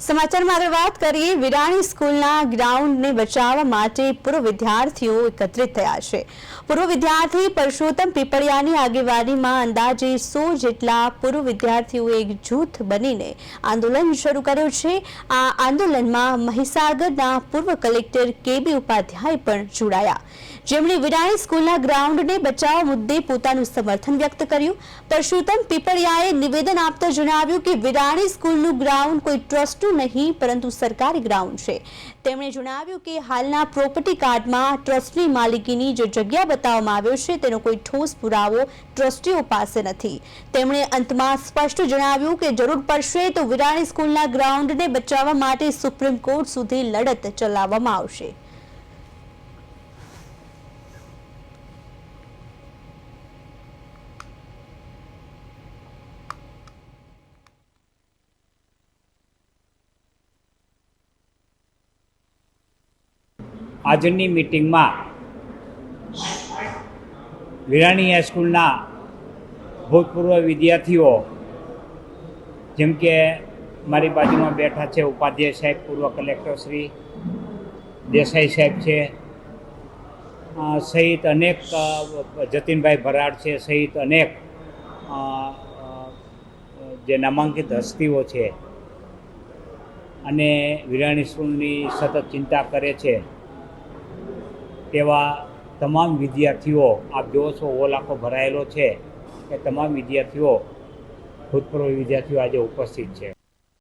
સમાચારમાં પૂર્વ પરસોત્તમ પીપળિયાની આગેવાનીમાં અંદાજે સો જેટલા પૂર્વ વિદ્યાર્થીઓએ એક જૂથ બનીને આંદોલન શરૂ કર્યું છે. આ આંદોલનમાં મહીસાગરના પૂર્વ કલેક્ટર કેબી ઉપાધ્યાય પણ જોડાયા. જેમણે વિરાણી સ્કૂલના ગ્રાઉન્ડને બચાવવા મુદ્દે પોતાનું સમર્થન વ્યક્ત કર્યું. પરસોત્તમ પીપળિયાએ નિવેદન આપતા જણાવ્યું કે, વિરાણી સ્કૂલનું ગ્રાઉન્ડ કોઈ ટ્રસ્ટનું નહીં, પરંતુ સરકારી ગ્રાઉન્ડ છે. તેમણે જણાવ્યું કે હાલના પ્રોપર્ટી કાર્ડમાં ટ્રસ્ટની માલિકીની જે જગ્યા બતાવવામાં આવ્યો છે, તેનો કોઈ ઠોસ પુરાવો ટ્રસ્ટીઓ પાસે નથી. તેમણે અંતમાં સ્પષ્ટ જણાવ્યું કે જરૂર પડશે તો વિરાણી સ્કૂલના ગ્રાઉન્ડને બચાવવા માટે સુપ્રીમ કોર્ટ સુધી લડત ચલાવવામાં આવશે. આજની મિટિંગમાં વિરાણી હાઈસ્કૂલના ભૂતપૂર્વ વિદ્યાર્થીઓ, જેમ કે મારી બાજુમાં બેઠા છે ઉપાધ્યાય સાહેબ, પૂર્વ કલેક્ટર શ્રી, દેસાઈ સાહેબ છે સહિત અનેક જતીનભાઈ ભરાડ છે, સહિત અનેક જે નામાંકિત હસ્તીઓ છે અને વિરાણી સ્કૂલની સતત ચિંતા કરે છે. તેવા તમામ વિદ્યાર્થીઓ, આપ જોવો છો ઓલ આખો ભરાયેલો છે એ તમામ વિદ્યાર્થીઓ, ભૂતપૂર્વ વિદ્યાર્થીઓ આજે ઉપસ્થિત છે.